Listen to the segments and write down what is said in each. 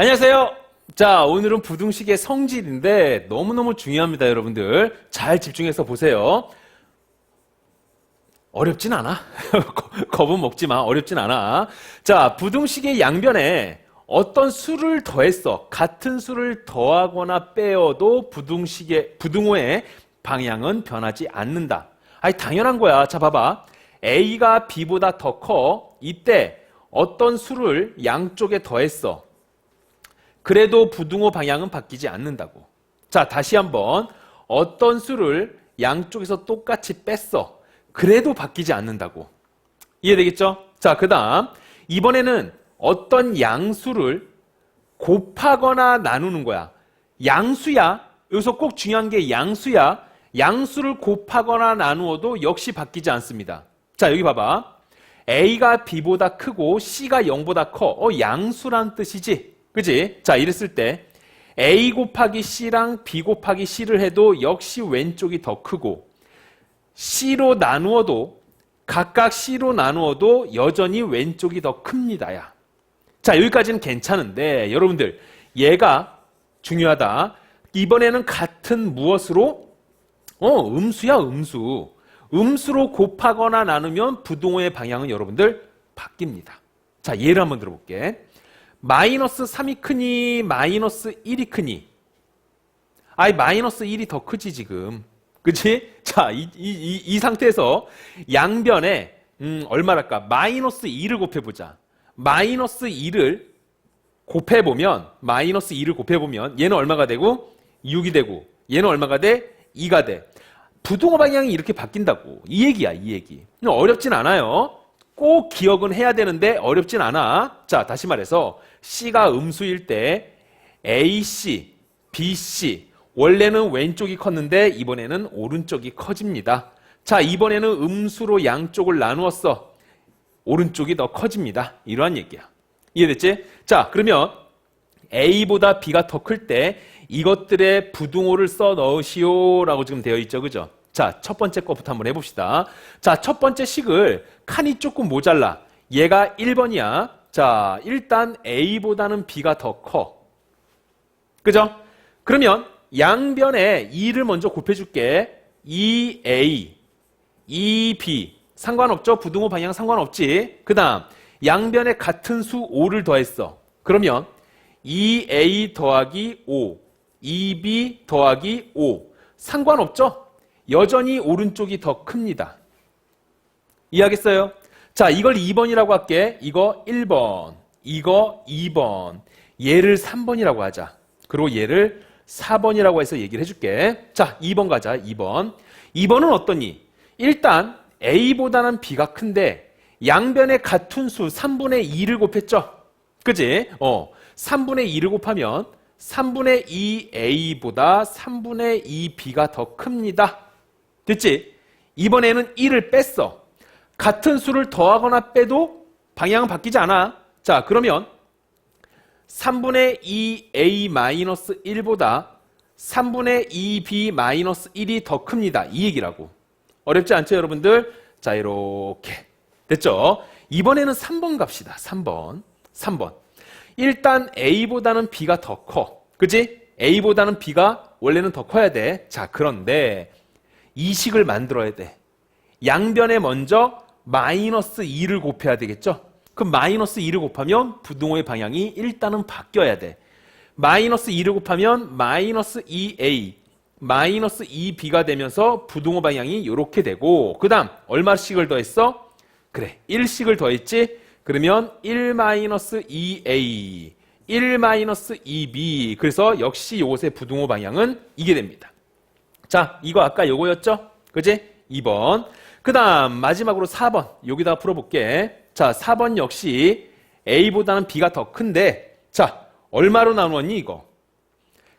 안녕하세요. 자, 오늘은 부등식의 성질인데 너무너무 중요합니다, 여러분들. 잘 집중해서 보세요. 어렵진 않아. 겁은 먹지 마. 어렵진 않아. 자, 부등식의 양변에 어떤 수를 더했어. 같은 수를 더하거나 빼어도 부등식의, 부등호의 방향은 변하지 않는다. 아니, 당연한 거야. 자, 봐봐. A가 B보다 더 커. 이때 어떤 수를 양쪽에 더했어. 그래도 부등호 방향은 바뀌지 않는다고. 자, 다시 한번. 어떤 수를 양쪽에서 똑같이 뺐어. 그래도 바뀌지 않는다고. 이해되겠죠? 자, 그 다음. 이번에는 어떤 양수를 곱하거나 나누는 거야. 양수야. 여기서 꼭 중요한 게 양수야. 양수를 곱하거나 나누어도 역시 바뀌지 않습니다. 자, 여기 봐봐. A가 B보다 크고 C가 0보다 커. 어, 양수란 뜻이지. 그지? 자, 이랬을 때 A 곱하기 C랑 B 곱하기 C를 해도 역시 왼쪽이 더 크고 C로 나누어도 각각 C로 나누어도 여전히 왼쪽이 더 큽니다. 야. 자, 여기까지는 괜찮은데 여러분들 얘가 중요하다. 이번에는 같은 무엇으로? 어, 음수야, 음수. 음수로 곱하거나 나누면 부동호의 방향은 여러분들 바뀝니다. 자, 예를 한번 들어볼게. 마이너스 3이 크니, 마이너스 1이 크니. 아이, 마이너스 1이 더 크지, 지금. 그치? 자, 이, 이, 이, 이 상태에서 양변에, 음, 얼마랄까? 마이너스 2를 곱해보자. 마이너스 2를 곱해보면, 마이너스 2를 곱해보면, 얘는 얼마가 되고, 6이 되고, 얘는 얼마가 돼? 2가 돼. 부동호 방향이 이렇게 바뀐다고. 이 얘기야, 이 얘기. 어렵진 않아요. 꼭 기억은 해야 되는데 어렵진 않아. 자, 다시 말해서 C가 음수일 때 AC, BC 원래는 왼쪽이 컸는데 이번에는 오른쪽이 커집니다. 자, 이번에는 음수로 양쪽을 나누었어. 오른쪽이 더 커집니다. 이러한 얘기야. 이해됐지? 자, 그러면 A보다 B가 더 클 때 이것들의 부등호를 써 넣으시오라고 지금 되어 있죠. 그죠? 자, 첫 번째 것부터 한번 해봅시다. 자, 첫 번째 식을 칸이 조금 모자라. 얘가 1번이야. 자, 일단 A보다는 B가 더 커. 그죠? 그러면 양변에 2를 먼저 곱해줄게. 2A, 2B. 상관없죠? 부등호 방향 상관없지? 그 다음, 양변에 같은 수 5를 더했어. 그러면 2A 더하기 5, 2B 더하기 5. 상관없죠? 여전히 오른쪽이 더 큽니다. 이해하겠어요? 자, 이걸 2번이라고 할게. 이거 1번, 이거 2번, 얘를 3번이라고 하자. 그리고 얘를 4번이라고 해서 얘기를 해줄게. 자, 2번 가자, 2번. 2번은 어떠니? 일단 A보다는 B가 큰데 양변에 같은 수 3분의 2를 곱했죠? 그지? 어, 3분의 2를 곱하면 3분의 2A보다 3분의 2B가 더 큽니다. 됐지? 이번에는 1을 뺐어. 같은 수를 더하거나 빼도 방향은 바뀌지 않아. 자, 그러면 3분의 2A-1보다 3분의 2B-1이 더 큽니다. 이 얘기라고. 어렵지 않죠, 여러분들? 자, 이렇게. 됐죠? 이번에는 3번 갑시다. 3번. 3번. 일단 A보다는 B가 더 커. 그지? A보다는 B가 원래는 더 커야 돼. 자, 그런데 이 식을 만들어야 돼. 양변에 먼저 마이너스 2를 곱해야 되겠죠? 그럼 마이너스 2를 곱하면 부등호의 방향이 일단은 바뀌어야 돼. 마이너스 2를 곱하면 마이너스 2a, 마이너스 2b가 되면서 부등호 방향이 이렇게 되고 그 다음 얼마씩을 더했어? 그래 1씩을 더했지? 그러면 1 마이너스 2a, 1 마이너스 2b 그래서 역시 이것의 부등호 방향은 이게 됩니다. 자 이거 아까 요거였죠? 그지? 2번 그 다음 마지막으로 4번 여기다 풀어볼게 자 4번 역시 A보다는 B가 더 큰데 자 얼마로 나누었니 이거?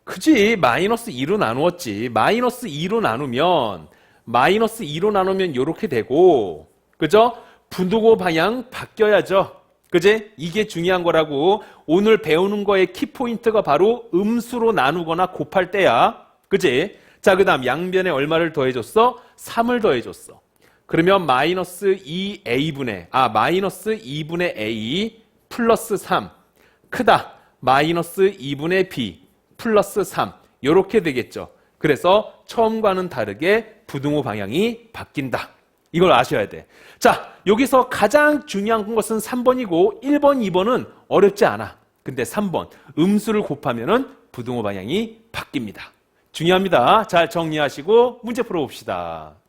그지 마이너스 2로 나누었지 마이너스 2로 나누면 마이너스 2로 나누면 이렇게 되고 그죠? 분두고 방향 바뀌어야죠 그지? 이게 중요한 거라고 오늘 배우는 거의 키포인트가 바로 음수로 나누거나 곱할 때야 그지? 자 그 다음 양변에 얼마를 더해줬어? 3을 더해줬어 그러면 마이너스 2a분의 아 마이너스 2분의 a 플러스 3 크다 마이너스 2분의 b 플러스 3 이렇게 되겠죠. 그래서 처음과는 다르게 부등호 방향이 바뀐다. 이걸 아셔야 돼. 자, 여기서 가장 중요한 것은 3번이고 1번, 2번은 어렵지 않아. 근데 3번 음수를 곱하면은 부등호 방향이 바뀝니다. 중요합니다. 잘 정리하시고 문제 풀어봅시다.